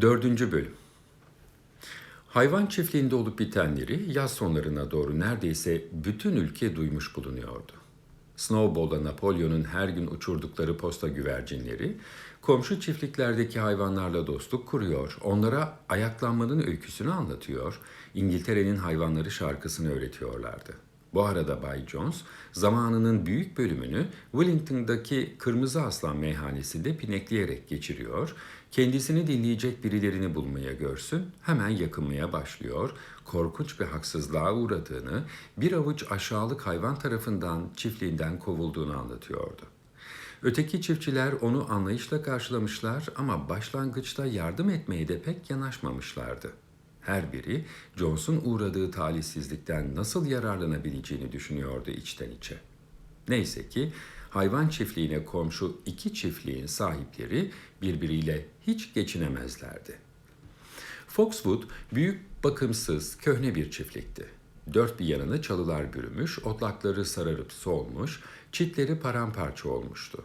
Dördüncü bölüm. Hayvan çiftliğinde olup bitenleri yaz sonlarına doğru neredeyse bütün ülke duymuş bulunuyordu. Snowball'da Napolyon'un her gün uçurdukları posta güvercinleri, komşu çiftliklerdeki hayvanlarla dostluk kuruyor, onlara ayaklanmanın öyküsünü anlatıyor, İngiltere'nin hayvanları şarkısını öğretiyorlardı. Bu arada Bay Jones, zamanının büyük bölümünü Wellington'daki Kırmızı Aslan meyhanesinde pinekleyerek geçiriyor, kendisini dinleyecek birilerini bulmaya görsün, hemen yakınmaya başlıyor, korkunç bir haksızlığa uğradığını, bir avuç aşağılık hayvan tarafından çiftliğinden kovulduğunu anlatıyordu. Öteki çiftçiler onu anlayışla karşılamışlar ama başlangıçta yardım etmeye de pek yanaşmamışlardı. Her biri Jones'un uğradığı talihsizlikten nasıl yararlanabileceğini düşünüyordu içten içe. Neyse ki hayvan çiftliğine komşu iki çiftliğin sahipleri birbiriyle hiç geçinemezlerdi. Foxwood büyük bakımsız köhne bir çiftlikti. Dört bir yanını çalılar bürümüş, otlakları sararıp solmuş, çitleri paramparça olmuştu.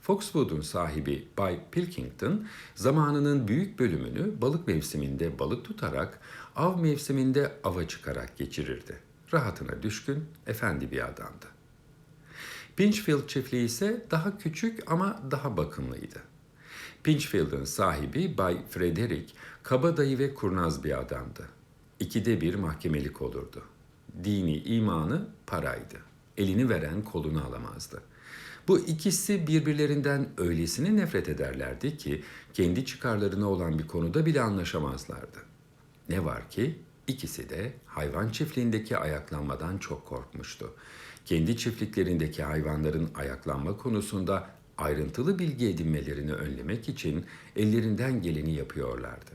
Foxwood'un sahibi Bay Pilkington zamanının büyük bölümünü balık mevsiminde balık tutarak, av mevsiminde ava çıkarak geçirirdi. Rahatına düşkün, efendi bir adamdı. Pinchfield çiftliği ise daha küçük ama daha bakımlıydı. Pinchfield'ın sahibi Bay Frederick, kabadayı ve kurnaz bir adamdı. İkide bir mahkemelik olurdu. Dini imanı paraydı. Elini veren kolunu alamazdı. Bu ikisi birbirlerinden öylesine nefret ederlerdi ki kendi çıkarlarına olan bir konuda bile anlaşamazlardı. Ne var ki ikisi de hayvan çiftliğindeki ayaklanmadan çok korkmuştu. Kendi çiftliklerindeki hayvanların ayaklanma konusunda ayrıntılı bilgi edinmelerini önlemek için ellerinden geleni yapıyorlardı.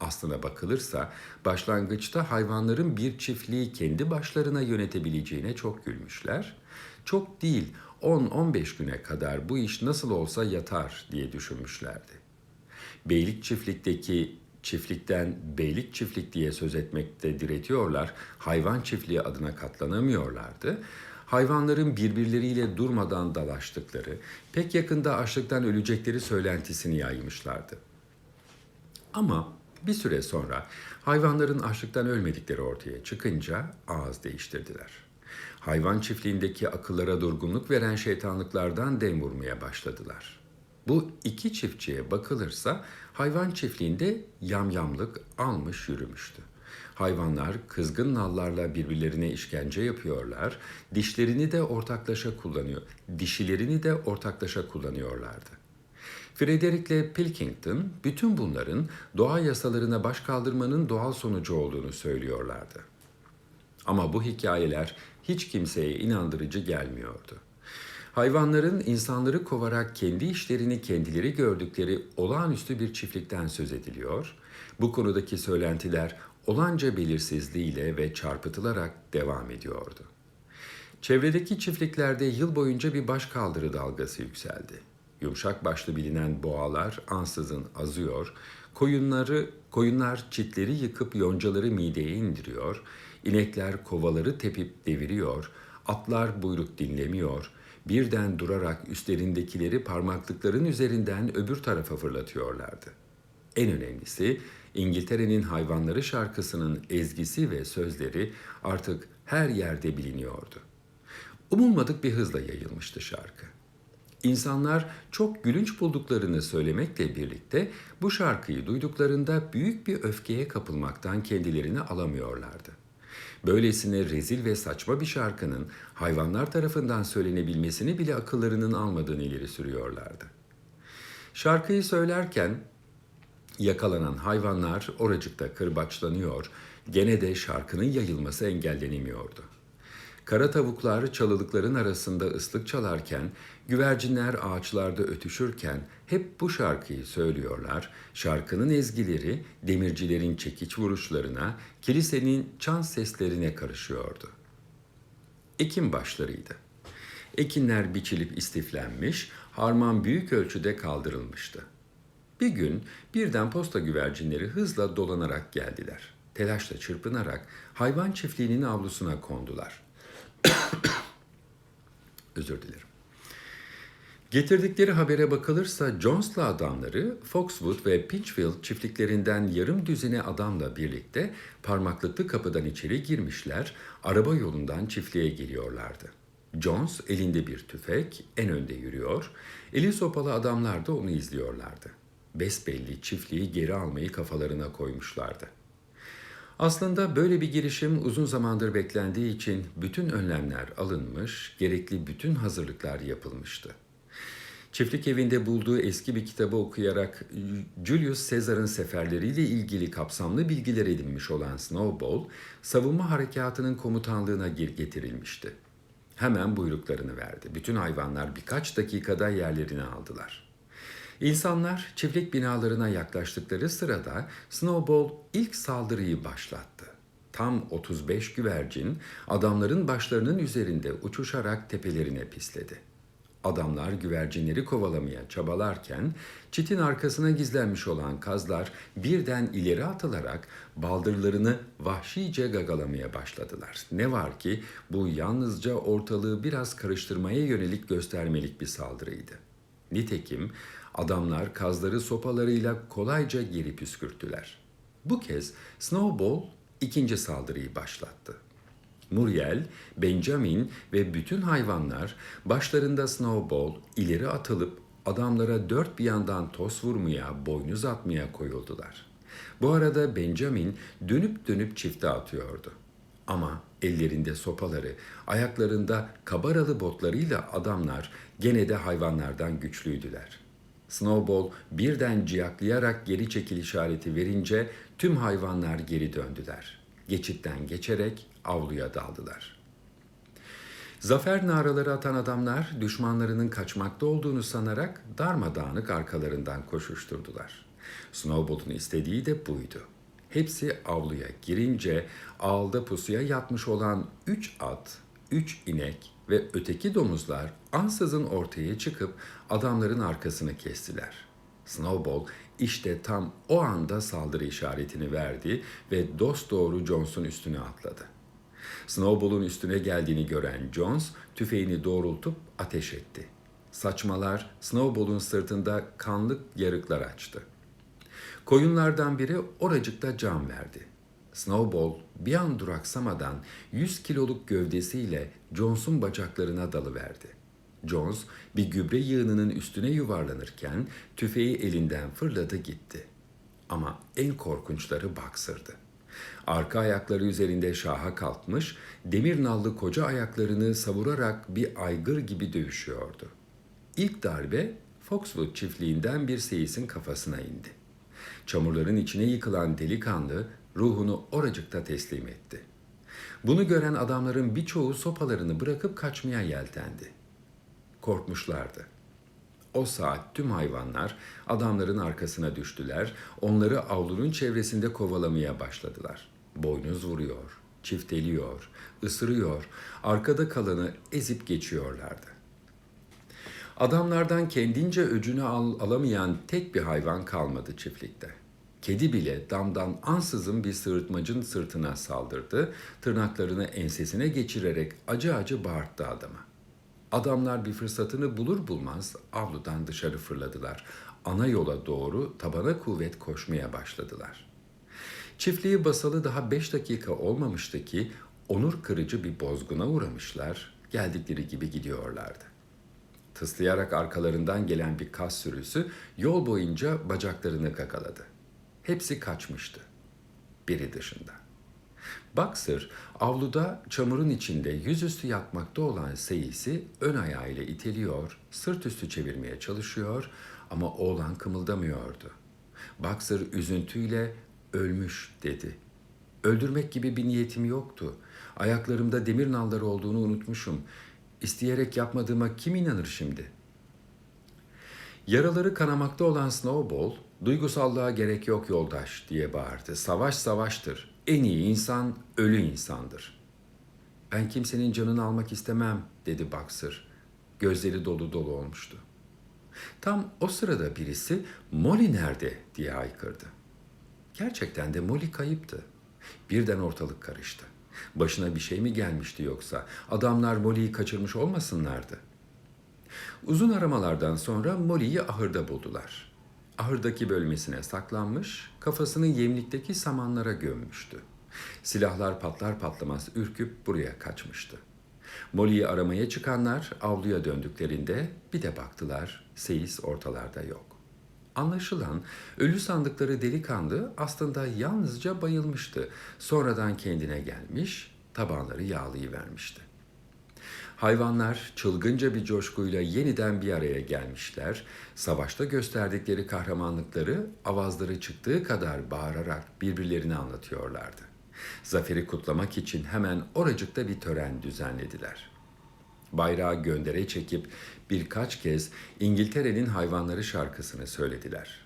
Aslına bakılırsa başlangıçta hayvanların bir çiftliği kendi başlarına yönetebileceğine çok gülmüşler. Çok değil 10-15 güne kadar bu iş nasıl olsa yatar diye düşünmüşlerdi. Beylik çiftlikteki çiftlikten beylik çiftlik diye söz etmekte diretiyorlar, hayvan çiftliği adına katlanamıyorlardı. Hayvanların birbirleriyle durmadan dalaştıkları, pek yakında açlıktan ölecekleri söylentisini yaymışlardı. Ama bir süre sonra hayvanların açlıktan ölmedikleri ortaya çıkınca ağız değiştirdiler. Hayvan çiftliğindeki akıllara durgunluk veren şeytanlıklardan dem vurmaya başladılar. Bu iki çiftçiye bakılırsa hayvan çiftliğinde yamyamlık almış yürümüştü. Hayvanlar kızgın nallarla birbirlerine işkence yapıyorlar, dişlerini de ortaklaşa kullanıyor, dişilerini de ortaklaşa kullanıyorlardı. Frederick ile Pilkington bütün bunların doğa yasalarına baş kaldırmanın doğal sonucu olduğunu söylüyorlardı. Ama bu hikayeler hiç kimseye inandırıcı gelmiyordu. Hayvanların insanları kovarak kendi işlerini kendileri gördükleri olağanüstü bir çiftlikten söz ediliyor. Bu konudaki söylentiler olanca belirsizliğiyle ve çarpıtılarak devam ediyordu. Çevredeki çiftliklerde yıl boyunca bir baş kaldırı dalgası yükseldi. Yumuşak başlı bilinen boğalar ansızın azıyor, koyunları, koyunlar çitleri yıkıp yoncaları mideye indiriyor, inekler kovaları tepip deviriyor, atlar buyruk dinlemiyor, birden durarak üstlerindekileri parmaklıkların üzerinden öbür tarafa fırlatıyorlardı. En önemlisi İngiltere'nin hayvanları şarkısının ezgisi ve sözleri artık her yerde biliniyordu. Umulmadık bir hızla yayılmıştı şarkı. İnsanlar çok gülünç bulduklarını söylemekle birlikte bu şarkıyı duyduklarında büyük bir öfkeye kapılmaktan kendilerini alamıyorlardı. Böylesine rezil ve saçma bir şarkının hayvanlar tarafından söylenebilmesini bile akıllarının almadığını ileri sürüyorlardı. Şarkıyı söylerken yakalanan hayvanlar oracıkta kırbaçlanıyor, gene de şarkının yayılması engellenemiyordu. Kara tavuklar çalılıkların arasında ıslık çalarken, güvercinler ağaçlarda ötüşürken hep bu şarkıyı söylüyorlar. Şarkının ezgileri demircilerin çekiç vuruşlarına, kilisenin çan seslerine karışıyordu. Ekim başlarıydı. Ekinler biçilip istiflenmiş, harman büyük ölçüde kaldırılmıştı. Bir gün birden posta güvercinleri hızla dolanarak geldiler. Telaşla çırpınarak hayvan çiftliğinin avlusuna kondular. Özür dilerim. Getirdikleri habere bakılırsa Jones'la adamları Foxwood ve Pinchfield çiftliklerinden yarım düzine adamla birlikte parmaklıklı kapıdan içeri girmişler, araba yolundan çiftliğe geliyorlardı. Jones elinde bir tüfek en önde yürüyor, eli sopalı adamlar da onu izliyorlardı. Besbelli çiftliği geri almayı kafalarına koymuşlardı. Aslında böyle bir girişim uzun zamandır beklendiği için bütün önlemler alınmış, gerekli bütün hazırlıklar yapılmıştı. Çiftlik evinde bulduğu eski bir kitabı okuyarak Julius Caesar'ın seferleriyle ilgili kapsamlı bilgiler edinmiş olan Snowball, savunma harekatının komutanlığına getirilmişti. Hemen buyruklarını verdi. Bütün hayvanlar birkaç dakikada yerlerini aldılar. İnsanlar çiftlik binalarına yaklaştıkları sırada Snowball ilk saldırıyı başlattı. Tam 35 güvercin adamların başlarının üzerinde uçuşarak tepelerine pisledi. Adamlar güvercinleri kovalamaya çabalarken çitin arkasına gizlenmiş olan kazlar birden ileri atılarak baldırlarını vahşice gagalamaya başladılar. Ne var ki bu yalnızca ortalığı biraz karıştırmaya yönelik göstermelik bir saldırıydı. Nitekim adamlar kazları sopalarıyla kolayca geri püskürttüler. Bu kez Snowball ikinci saldırıyı başlattı. Muriel, Benjamin ve bütün hayvanlar başlarında Snowball ileri atılıp adamlara dört bir yandan toz vurmaya, boynuz atmaya koyuldular. Bu arada Benjamin dönüp dönüp çifte atıyordu. Ama ellerinde sopaları, ayaklarında kabaralı botlarıyla adamlar gene de hayvanlardan güçlüydüler. Snowball birden ciyaklayarak geri çekil işareti verince tüm hayvanlar geri döndüler. Geçitten geçerek avluya daldılar. Zafer naraları atan adamlar düşmanlarının kaçmakta olduğunu sanarak darmadağınık arkalarından koşuşturdular. Snowball'un istediği de buydu. Hepsi avluya girince ağılda pusuya yatmış olan üç at, üç inek ve öteki domuzlar ansızın ortaya çıkıp adamların arkasını kestiler. Snowball işte tam o anda saldırı işaretini verdi ve dost doğru Jones'un üstüne atladı. Snowball'un üstüne geldiğini gören Jones tüfeğini doğrultup ateş etti. Saçmalar Snowball'un sırtında kanlı yarıklar açtı. Koyunlardan biri oracıkta can verdi. Snowball bir an duraksamadan 100 kiloluk gövdesiyle Jones'un bacaklarına dalıverdi. Jones bir gübre yığınının üstüne yuvarlanırken tüfeği elinden fırladı gitti. Ama en korkunçları Boxer'dı. Arka ayakları üzerinde şaha kalkmış, demir nallı koca ayaklarını savurarak bir aygır gibi dövüşüyordu. İlk darbe Foxwood çiftliğinden bir seyisin kafasına indi. Çamurların içine yıkılan delikanlı ruhunu oracıkta teslim etti. Bunu gören adamların birçoğu sopalarını bırakıp kaçmaya yeltendi. Korkmuşlardı. O saat tüm hayvanlar adamların arkasına düştüler, onları avlunun çevresinde kovalamaya başladılar. Boynuz vuruyor, çifteliyor, ısırıyor, arkada kalanı ezip geçiyorlardı. Adamlardan kendince öcünü al alamayan tek bir hayvan kalmadı çiftlikte. Kedi bile damdan ansızın bir sığırtmacın sırtına saldırdı, tırnaklarını ensesine geçirerek acı acı bağırttı adama. Adamlar bir fırsatını bulur bulmaz avludan dışarı fırladılar. Ana yola doğru tabana kuvvet koşmaya başladılar. Çiftliği basalı daha beş dakika olmamıştı ki onur kırıcı bir bozguna uğramışlar, geldikleri gibi gidiyorlardı. Tıslayarak arkalarından gelen bir kas sürüsü yol boyunca bacaklarını kakaladı. Hepsi kaçmıştı. Biri dışında. Boxer avluda çamurun içinde yüzüstü yatmakta olan Seyis'i ön ayağıyla iteliyor, sırt üstü çevirmeye çalışıyor ama oğlan kımıldamıyordu. Boxer üzüntüyle ölmüş dedi. Öldürmek gibi bir niyetim yoktu. Ayaklarımda demir nalları olduğunu unutmuşum. İsteyerek yapmadığıma kim inanır şimdi? Yaraları kanamakta olan Snowball, duygusallığa gerek yok yoldaş diye bağırdı. Savaş savaştır. En iyi insan ölü insandır. Ben kimsenin canını almak istemem dedi Boxer. Gözleri dolu dolu olmuştu. Tam o sırada birisi Molly nerede diye haykırdı. Gerçekten de Molly kayıptı. Birden ortalık karıştı. Başına bir şey mi gelmişti yoksa? Adamlar Molly'yi kaçırmış olmasınlardı. Uzun aramalardan sonra Molly'yi ahırda buldular. Ahırdaki bölmesine saklanmış, kafasını yemlikteki samanlara gömmüştü. Silahlar patlar patlamaz ürküp buraya kaçmıştı. Molly'yi aramaya çıkanlar avluya döndüklerinde bir de baktılar, Seyis ortalarda yok. Anlaşılan ölü sandıkları delikanlı aslında yalnızca bayılmıştı. Sonradan kendine gelmiş, tabanları yağlayıvermişti. Hayvanlar çılgınca bir coşkuyla yeniden bir araya gelmişler. Savaşta gösterdikleri kahramanlıkları avazları çıktığı kadar bağırarak birbirlerine anlatıyorlardı. Zaferi kutlamak için hemen oracıkta bir tören düzenlediler. Bayrağı göndere çekip birkaç kez İngiltere'nin hayvanları şarkısını söylediler.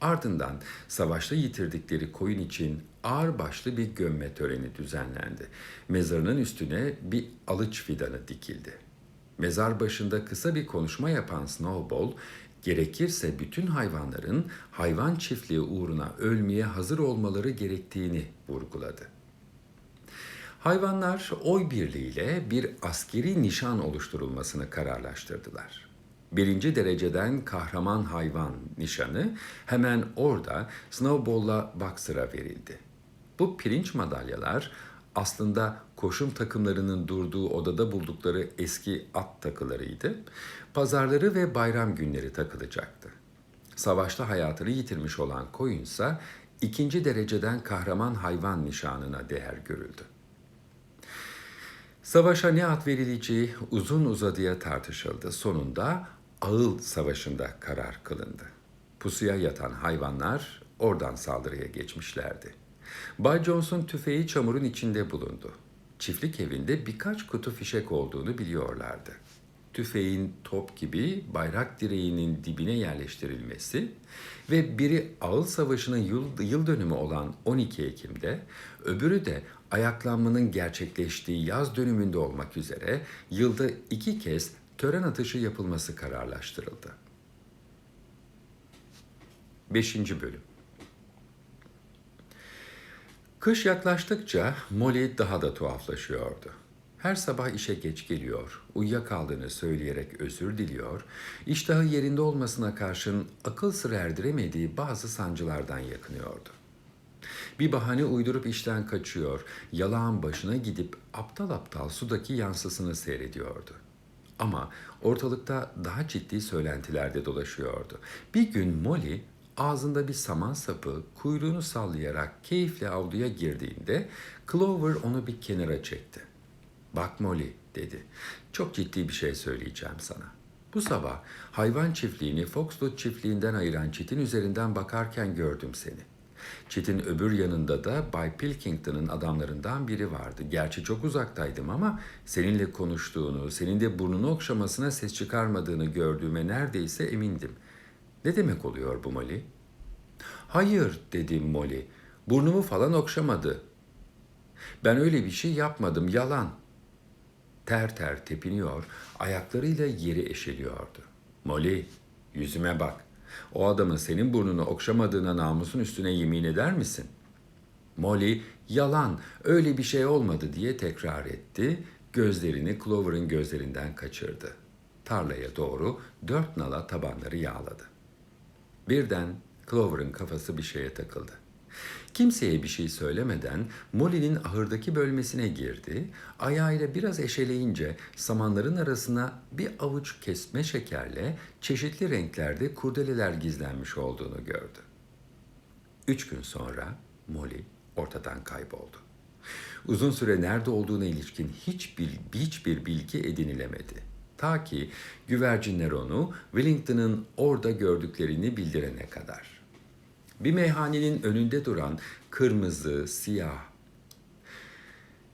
Ardından savaşta yitirdikleri koyun için ağır başlı bir gömme töreni düzenlendi. Mezarının üstüne bir alıç fidanı dikildi. Mezar başında kısa bir konuşma yapan Snowball, gerekirse bütün hayvanların hayvan çiftliği uğruna ölmeye hazır olmaları gerektiğini vurguladı. Hayvanlar oy birliğiyle bir askeri nişan oluşturulmasını kararlaştırdılar. Birinci dereceden kahraman hayvan nişanı hemen orada Snowball'la Boxer'a verildi. Bu pirinç madalyalar aslında koşum takımlarının durduğu odada buldukları eski at takılarıydı. Pazarları ve bayram günleri takılacaktı. Savaşta hayatını yitirmiş olan koyunsa ikinci dereceden kahraman hayvan nişanına değer görüldü. Savaşa ne ad verileceği uzun uzadıya tartışıldı. Sonunda Ağıl Savaşı'nda karar kılındı. Pusuya yatan hayvanlar oradan saldırıya geçmişlerdi. Bay Johnson tüfeği çamurun içinde bulundu. Çiftlik evinde birkaç kutu fişek olduğunu biliyorlardı. Tüfeğin top gibi bayrak direğinin dibine yerleştirilmesi ve biri Ağıl Savaşı'nın yıl, yıl dönümü olan 12 Ekim'de, öbürü de ayaklanmanın gerçekleştiği yaz dönümünde olmak üzere yılda iki kez tören atışı yapılması kararlaştırıldı. 5. Bölüm Kış yaklaştıkça Molly daha da tuhaflaşıyordu. Her sabah işe geç geliyor, uyuyakaldığını söyleyerek özür diliyor, iştahı yerinde olmasına karşın akıl sır erdiremediği bazı sancılardan yakınıyordu. Bir bahane uydurup işten kaçıyor, yalağın başına gidip aptal aptal sudaki yansısını seyrediyordu. Ama ortalıkta daha ciddi söylentilerde dolaşıyordu. Bir gün Molly ağzında bir saman sapı kuyruğunu sallayarak keyifle avluya girdiğinde Clover onu bir kenara çekti. Bak Molly dedi. Çok ciddi bir şey söyleyeceğim sana. Bu sabah hayvan çiftliğini Foxwood çiftliğinden ayıran çitin üzerinden bakarken gördüm seni. Çitin öbür yanında da Bay Pilkington'ın adamlarından biri vardı. Gerçi çok uzaktaydım ama seninle konuştuğunu, senin de burnunu okşamasına ses çıkarmadığını gördüğüme neredeyse emindim. Ne demek oluyor bu Molly? Hayır dedim Molly. Burnumu falan okşamadı. Ben öyle bir şey yapmadım, yalan. Ter ter tepiniyor, ayaklarıyla yeri eşeliyordu. Molly, yüzüme bak. O adamın senin burnunu okşamadığına namusun üstüne yemin eder misin? Molly, yalan, öyle bir şey olmadı diye tekrar etti. Gözlerini Clover'ın gözlerinden kaçırdı. Tarlaya doğru dört nala tabanları yağladı. Birden Clover'ın kafası bir şeye takıldı. Kimseye bir şey söylemeden Molly'nin ahırdaki bölmesine girdi, ayağıyla biraz eşeleyince samanların arasına bir avuç kesme şekerle çeşitli renklerde kurdeleler gizlenmiş olduğunu gördü. Üç gün sonra Molly ortadan kayboldu. Uzun süre nerede olduğuna ilişkin hiçbir, hiçbir bilgi edinilemedi. Ta ki güvercinler onu Wellington'ın orada gördüklerini bildirene kadar. Bir meyhanenin önünde duran kırmızı, siyah,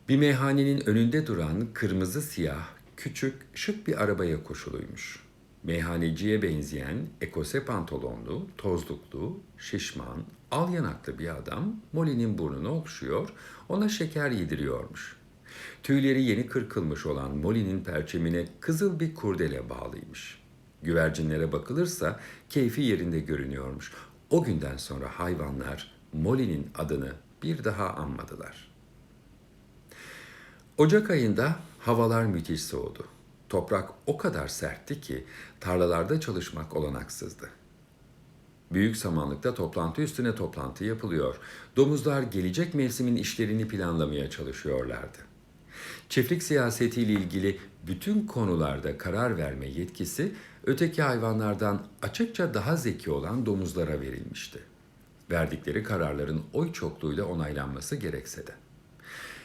bir meyhanenin önünde duran kırmızı siyah, küçük, şık bir arabaya koşuluymuş. Meyhaneciye benzeyen ekose pantolonlu, tozluklu, şişman, al yanaklı bir adam Molly'nin burnunu okşuyor, ona şeker yediriyormuş. Tüyleri yeni kırkılmış olan Molly'nin perçemine kızıl bir kurdele bağlıymış. Güvercinlere bakılırsa keyfi yerinde görünüyormuş. O günden sonra hayvanlar Molly'nin adını bir daha anmadılar. Ocak ayında havalar müthiş soğudu. toprak o kadar sertti ki tarlalarda çalışmak olanaksızdı. Büyük samanlıkta toplantı üstüne toplantı yapılıyor. Domuzlar gelecek mevsimin işlerini planlamaya çalışıyorlardı. Çiftlik siyasetiyle ilgili bütün konularda karar verme yetkisi öteki hayvanlardan açıkça daha zeki olan domuzlara verilmişti. Verdikleri kararların oy çokluğuyla onaylanması gerekse de.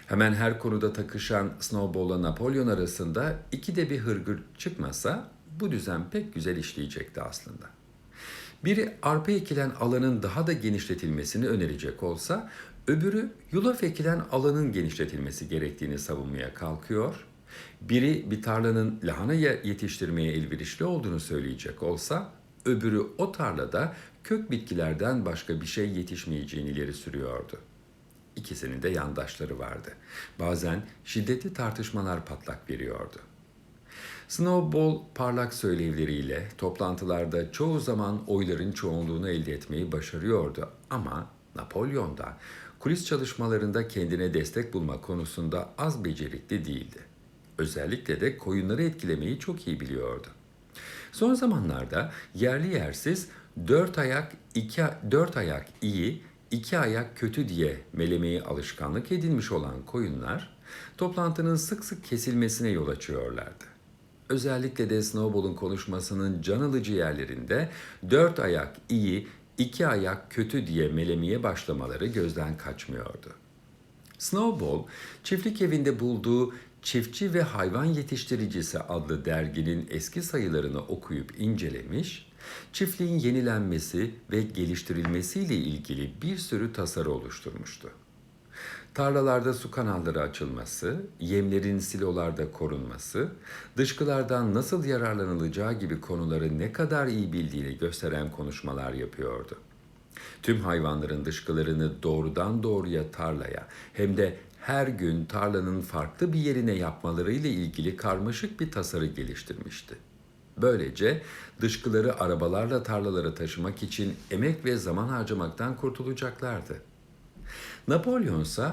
Hemen her konuda takışan Snowball'la Napolyon arasında ikide bir hırgür çıkmasa bu düzen pek güzel işleyecekti aslında. Biri arpa ekilen alanın daha da genişletilmesini önerecek olsa, öbürü yulaf ekilen alanın genişletilmesi gerektiğini savunmaya kalkıyor. Biri bir tarlanın lahana yetiştirmeye elverişli olduğunu söyleyecek olsa, öbürü o tarlada kök bitkilerden başka bir şey yetişmeyeceğini ileri sürüyordu. İkisinin de yandaşları vardı. Bazen şiddetli tartışmalar patlak veriyordu. Snowball parlak söylevleriyle toplantılarda çoğu zaman oyların çoğunluğunu elde etmeyi başarıyordu ama Napolyon da kulis çalışmalarında kendine destek bulma konusunda az becerikli değildi. Özellikle de koyunları etkilemeyi çok iyi biliyordu. Son zamanlarda yerli yersiz dört ayak, iki, dört ayak iyi, iki ayak kötü diye melemeyi alışkanlık edinmiş olan koyunlar toplantının sık sık kesilmesine yol açıyorlardı. Özellikle de Snowball'un konuşmasının can alıcı yerlerinde dört ayak iyi, iki ayak kötü diye melemeye başlamaları gözden kaçmıyordu. Snowball, çiftlik evinde bulduğu Çiftçi ve Hayvan Yetiştiricisi adlı derginin eski sayılarını okuyup incelemiş, çiftliğin yenilenmesi ve geliştirilmesiyle ilgili bir sürü tasarı oluşturmuştu. Tarlalarda su kanalları açılması, yemlerin silolarda korunması, dışkılardan nasıl yararlanılacağı gibi konuları ne kadar iyi bildiğini gösteren konuşmalar yapıyordu. Tüm hayvanların dışkılarını doğrudan doğruya tarlaya hem de her gün tarlanın farklı bir yerine yapmalarıyla ilgili karmaşık bir tasarı geliştirmişti. Böylece dışkıları arabalarla tarlalara taşımak için emek ve zaman harcamaktan kurtulacaklardı. Napolyon ise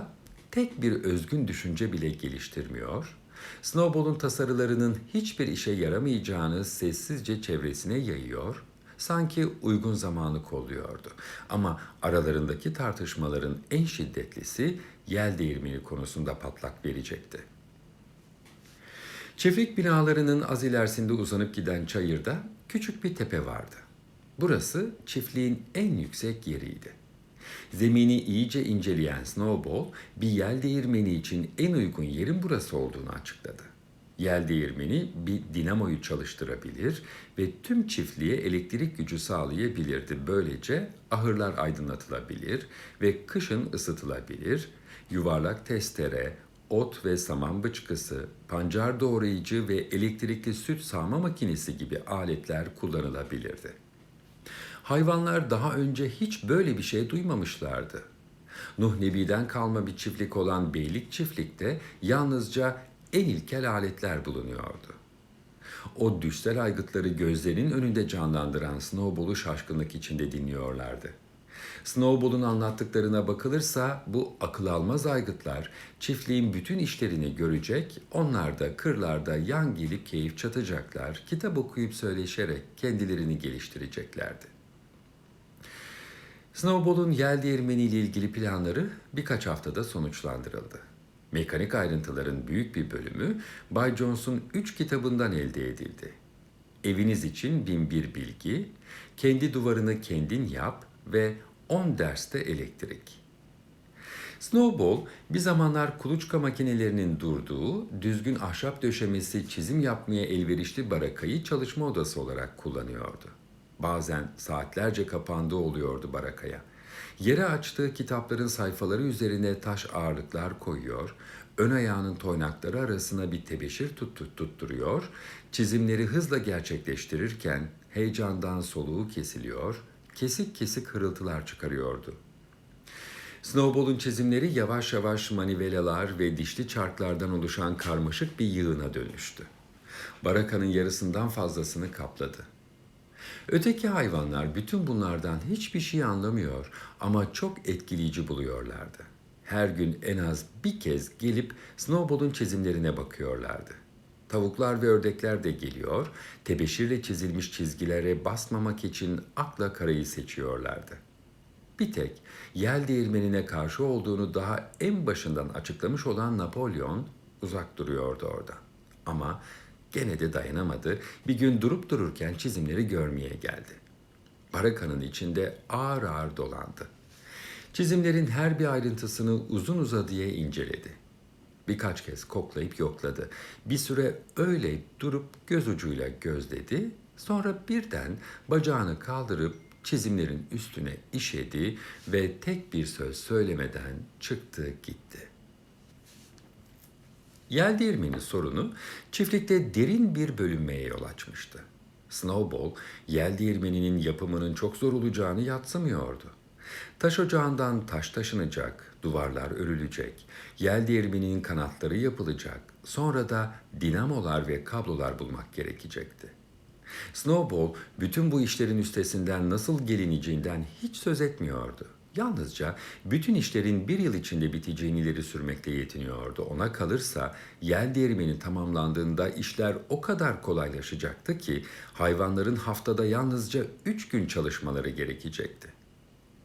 tek bir özgün düşünce bile geliştirmiyor, Snowball'un tasarılarının hiçbir işe yaramayacağını sessizce çevresine yayıyor, sanki uygun zamanı kolluyordu. Ama aralarındaki tartışmaların en şiddetlisi yel değirmeni konusunda patlak verecekti. Çiftlik binalarının az ilerisinde uzanıp giden çayırda küçük bir tepe vardı. Burası çiftliğin en yüksek yeriydi. Zemini iyice inceleyen Snowball, bir yel değirmeni için en uygun yerin burası olduğunu açıkladı. Yel değirmeni bir dinamoyu çalıştırabilir ve tüm çiftliğe elektrik gücü sağlayabilirdi. Böylece ahırlar aydınlatılabilir ve kışın ısıtılabilir, yuvarlak testere, ot ve saman bıçkısı, pancar doğrayıcı ve elektrikli süt sağma makinesi gibi aletler kullanılabilirdi. Hayvanlar daha önce hiç böyle bir şey duymamışlardı. Nuh Nebi'den kalma bir çiftlik olan Beylik çiftlikte yalnızca en ilkel aletler bulunuyordu. O düşsel aygıtları gözlerinin önünde canlandıran Snowball'u şaşkınlık içinde dinliyorlardı. Snowball'un anlattıklarına bakılırsa bu akıl almaz aygıtlar çiftliğin bütün işlerini görecek, onlar da kırlarda yan gelip keyif çatacaklar, kitap okuyup söyleşerek kendilerini geliştireceklerdi. Snowball'un yel değirmeniyle ilgili planları birkaç haftada sonuçlandırıldı. Mekanik ayrıntıların büyük bir bölümü Bay Jones'un üç kitabından elde edildi. Eviniz için bin bir bilgi, kendi duvarını kendin yap ve 10 derste elektrik. Snowball bir zamanlar kuluçka makinelerinin durduğu, düzgün ahşap döşemesi çizim yapmaya elverişli barakayı çalışma odası olarak kullanıyordu. Bazen saatlerce kapandığı oluyordu barakaya. Yere açtığı kitapların sayfaları üzerine taş ağırlıklar koyuyor, ön ayağının toynakları arasına bir tebeşir tut tutturuyor, çizimleri hızla gerçekleştirirken heyecandan soluğu kesiliyor, kesik kesik hırıltılar çıkarıyordu. Snowball'un çizimleri yavaş yavaş manivelalar ve dişli çarklardan oluşan karmaşık bir yığına dönüştü. Barakanın yarısından fazlasını kapladı. Öteki hayvanlar bütün bunlardan hiçbir şey anlamıyor ama çok etkileyici buluyorlardı. Her gün en az bir kez gelip Snowball'un çizimlerine bakıyorlardı. Tavuklar ve ördekler de geliyor, tebeşirle çizilmiş çizgilere basmamak için akla karayı seçiyorlardı. Bir tek yel değirmenine karşı olduğunu daha en başından açıklamış olan Napolyon uzak duruyordu orada. Ama gene de dayanamadı. Bir gün durup dururken çizimleri görmeye geldi. Barakanın içinde ağır ağır dolandı. Çizimlerin her bir ayrıntısını uzun uzadıya inceledi. Birkaç kez koklayıp yokladı. Bir süre öyle durup göz ucuyla gözledi. Sonra birden bacağını kaldırıp çizimlerin üstüne işedi ve tek bir söz söylemeden çıktı gitti. Yel değirmeni sorunu çiftlikte derin bir bölünmeye yol açmıştı. Snowball, yel değirmeninin yapımının çok zor olacağını yatsımıyordu. Taş ocağından taş taşınacak, duvarlar örülecek, yel değirmeninin kanatları yapılacak, sonra da dinamolar ve kablolar bulmak gerekecekti. Snowball bütün bu işlerin üstesinden nasıl gelineceğinden hiç söz etmiyordu. Yalnızca bütün işlerin bir yıl içinde biteceğini ileri sürmekle yetiniyordu. Ona kalırsa yel değirmeni tamamlandığında işler o kadar kolaylaşacaktı ki hayvanların haftada yalnızca üç gün çalışmaları gerekecekti.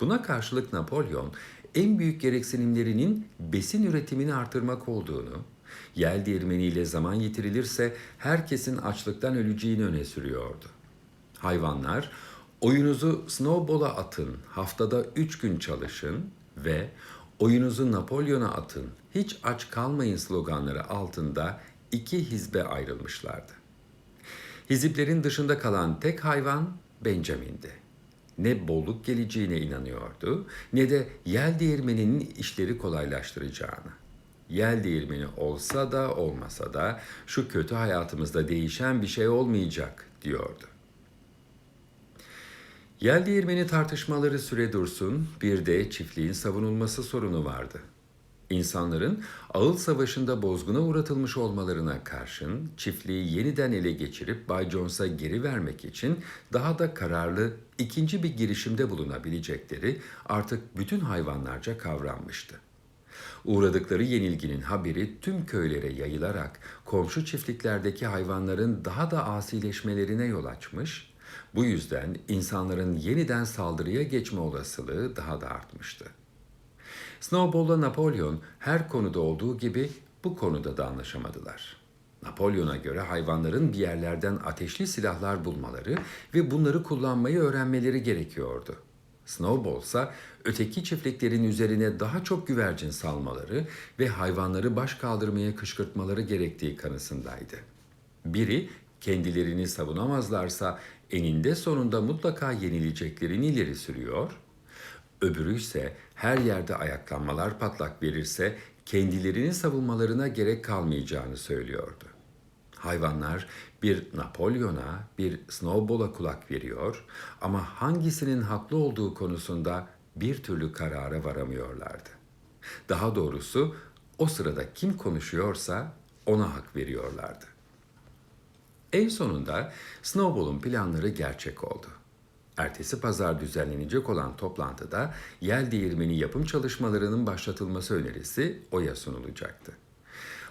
Buna karşılık Napolyon en büyük gereksinimlerinin besin üretimini artırmak olduğunu, yel değirmeniyle zaman yitirilirse herkesin açlıktan öleceğini öne sürüyordu. Hayvanlar oyunuzu snowball'a atın, haftada üç gün çalışın ve oyunuzu Napolyon'a atın, hiç aç kalmayın sloganları altında iki hizbe ayrılmışlardı. Hiziplerin dışında kalan tek hayvan Benjamin'di ne bolluk geleceğine inanıyordu ne de yel değirmeninin işleri kolaylaştıracağını. Yel değirmeni olsa da olmasa da şu kötü hayatımızda değişen bir şey olmayacak diyordu. Yel değirmeni tartışmaları süre dursun, bir de çiftliğin savunulması sorunu vardı. İnsanların Ağıl Savaşı'nda bozguna uğratılmış olmalarına karşın çiftliği yeniden ele geçirip Bay Jones'a geri vermek için daha da kararlı ikinci bir girişimde bulunabilecekleri artık bütün hayvanlarca kavranmıştı. Uğradıkları yenilginin haberi tüm köylere yayılarak komşu çiftliklerdeki hayvanların daha da asileşmelerine yol açmış, bu yüzden insanların yeniden saldırıya geçme olasılığı daha da artmıştı. Snowball'la Napolyon her konuda olduğu gibi bu konuda da anlaşamadılar. Napolyon'a göre hayvanların bir yerlerden ateşli silahlar bulmaları ve bunları kullanmayı öğrenmeleri gerekiyordu. Snowball ise öteki çiftliklerin üzerine daha çok güvercin salmaları ve hayvanları baş kaldırmaya kışkırtmaları gerektiği kanısındaydı. Biri kendilerini savunamazlarsa eninde sonunda mutlaka yenileceklerini ileri sürüyor, öbürü ise her yerde ayaklanmalar patlak verirse kendilerini savunmalarına gerek kalmayacağını söylüyordu. Hayvanlar bir Napolyon'a, bir Snowball'a kulak veriyor ama hangisinin haklı olduğu konusunda bir türlü karara varamıyorlardı. Daha doğrusu o sırada kim konuşuyorsa ona hak veriyorlardı. En sonunda Snowball'un planları gerçek oldu. Ertesi pazar düzenlenecek olan toplantıda yel değirmeni yapım çalışmalarının başlatılması önerisi oya sunulacaktı.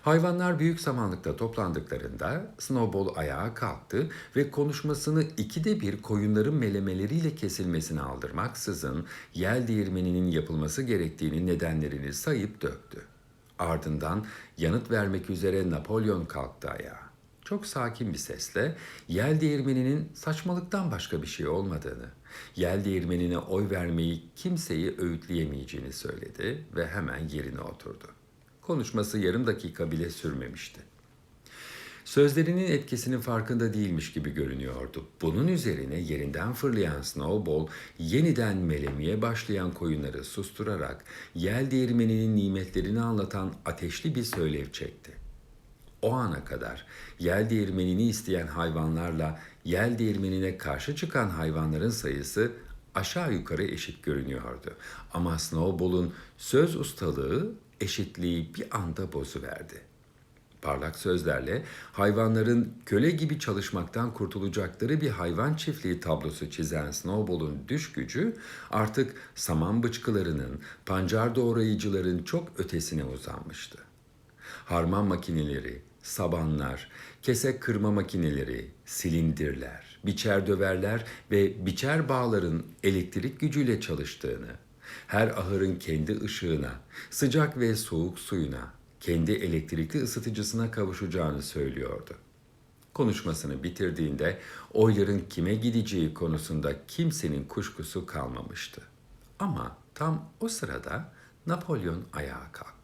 Hayvanlar büyük samanlıkta toplandıklarında Snowball ayağa kalktı ve konuşmasını ikide bir koyunların melemeleriyle kesilmesine aldırmaksızın yel değirmeninin yapılması gerektiğini nedenlerini sayıp döktü. Ardından yanıt vermek üzere Napolyon kalktı ayağa. Çok sakin bir sesle yel değirmeninin saçmalıktan başka bir şey olmadığını, yel değirmenine oy vermeyi kimseyi öğütleyemeyeceğini söyledi ve hemen yerine oturdu. Konuşması yarım dakika bile sürmemişti. Sözlerinin etkisinin farkında değilmiş gibi görünüyordu. Bunun üzerine yerinden fırlayan Snowball yeniden melemeye başlayan koyunları susturarak yel değirmeninin nimetlerini anlatan ateşli bir söylev çekti. O ana kadar yel değirmenini isteyen hayvanlarla yel değirmenine karşı çıkan hayvanların sayısı aşağı yukarı eşit görünüyordu. Ama Snowball'un söz ustalığı eşitliği bir anda bozuverdi. Parlak sözlerle hayvanların köle gibi çalışmaktan kurtulacakları bir hayvan çiftliği tablosu çizen Snowball'un düş gücü artık saman bıçkılarının, pancar doğrayıcıların çok ötesine uzanmıştı. Harman makineleri, sabanlar, kese kırma makineleri, silindirler, biçer döverler ve biçer bağların elektrik gücüyle çalıştığını, her ahırın kendi ışığına, sıcak ve soğuk suyuna, kendi elektrikli ısıtıcısına kavuşacağını söylüyordu. Konuşmasını bitirdiğinde oyların kime gideceği konusunda kimsenin kuşkusu kalmamıştı. Ama tam o sırada Napolyon ayağa kalktı.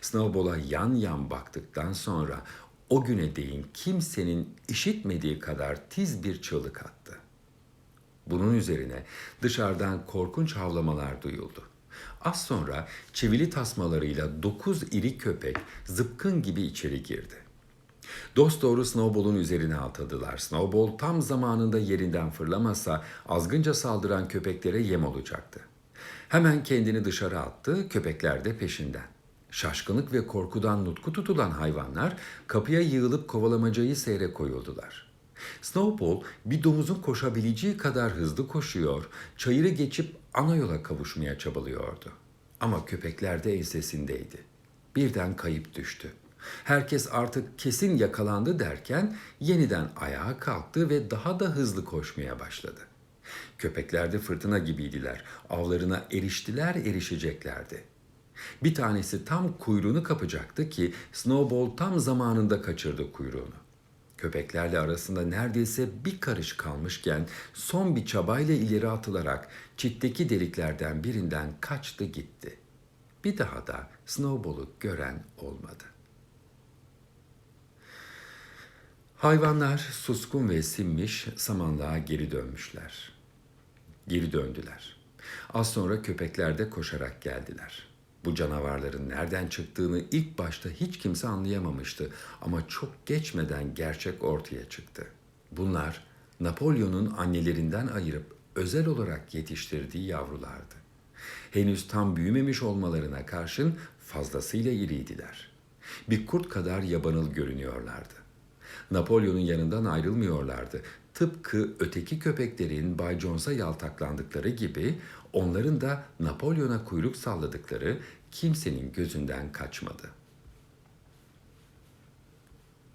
Snowball'a yan yan baktıktan sonra o güne değin kimsenin işitmediği kadar tiz bir çığlık attı. Bunun üzerine dışarıdan korkunç havlamalar duyuldu. Az sonra çivili tasmalarıyla dokuz iri köpek zıpkın gibi içeri girdi. Dost doğru Snowball'un üzerine atladılar. Snowball tam zamanında yerinden fırlamasa azgınca saldıran köpeklere yem olacaktı. Hemen kendini dışarı attı, köpekler de peşinden. Şaşkınlık ve korkudan nutku tutulan hayvanlar kapıya yığılıp kovalamacayı seyre koyuldular. Snowball bir domuzun koşabileceği kadar hızlı koşuyor, çayırı geçip ana yola kavuşmaya çabalıyordu. Ama köpekler de ensesindeydi. Birden kayıp düştü. Herkes artık kesin yakalandı derken yeniden ayağa kalktı ve daha da hızlı koşmaya başladı. Köpekler de fırtına gibiydiler. Avlarına eriştiler, erişeceklerdi. Bir tanesi tam kuyruğunu kapacaktı ki Snowball tam zamanında kaçırdı kuyruğunu. Köpeklerle arasında neredeyse bir karış kalmışken son bir çabayla ileri atılarak çitteki deliklerden birinden kaçtı gitti. Bir daha da Snowball'u gören olmadı. Hayvanlar suskun ve sinmiş samanlığa geri dönmüşler. Geri döndüler. Az sonra köpekler de koşarak geldiler. Bu canavarların nereden çıktığını ilk başta hiç kimse anlayamamıştı ama çok geçmeden gerçek ortaya çıktı. Bunlar Napolyon'un annelerinden ayırıp özel olarak yetiştirdiği yavrulardı. Henüz tam büyümemiş olmalarına karşın fazlasıyla iriydiler. Bir kurt kadar yabanıl görünüyorlardı. Napolyon'un yanından ayrılmıyorlardı. Tıpkı öteki köpeklerin Bay Jones'a yaltaklandıkları gibi onların da Napolyon'a kuyruk salladıkları kimsenin gözünden kaçmadı.''